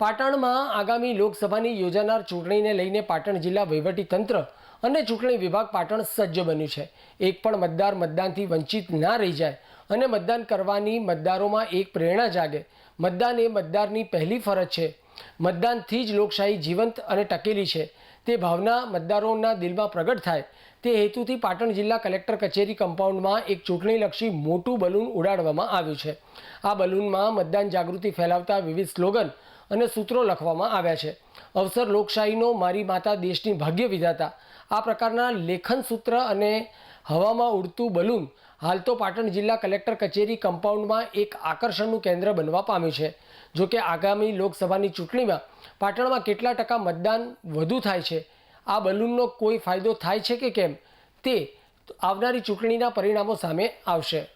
પાટણમાં આગામી લોકસભાની યોજાનાર ચૂંટણીને લઈને પાટણ જિલ્લા વહીવટીતંત્ર અને ચૂંટણી વિભાગ પાટણ સજ્જ બન્યું છે. એક પણ મતદાર મતદાનથી વંચિત ના રહી જાય અને મતદાન કરવાની મતદારોમાં એક પ્રેરણા જાગે. મતદાન એ મતદારની પહેલી ફરજ છે. મતદાનથી જ લોકશાહી જીવંત અને ટકેલી છે. તે ભાવના મતદારોના દિલમાં પ્રગટ થાય. તે હેતુથી પાટણ જિલ્લા કલેક્ટર કચેરી કમ્પાઉન્ડમાં એક ચૂંટણીલક્ષી મોટું બલૂન ઉડાડવામાં આવ્યું છે. આ બલૂનમાં મતદાન જાગૃતિ ફેલાવતા વિવિધ સ્લોગન અને સૂત્રો લખવામાં આવ્યા છે. અવસર લોકશાહીનો મારી માતા દેશની ભાગ્ય વિધાતા. આ પ્રકારના લેખન સૂત્ર અને હવામાં ઉડતું બલૂન હાલ તો પાટણ જિલ્લા કલેક્ટર કચેરી કમ્પાઉન્ડમાં એક આકર્ષણનું કેન્દ્ર બનવા પામ્યું છે. જો કે આગામી લોકસભાની ચૂંટણીમાં પાટણમાં કેટલા ટકા મતદાન વધુ થાય છે? આ બલૂનનો કોઈ ફાયદો થાય છે કે કેમ? તે આવનારી ચૂંટણીના પરિણામો સામે આવશે.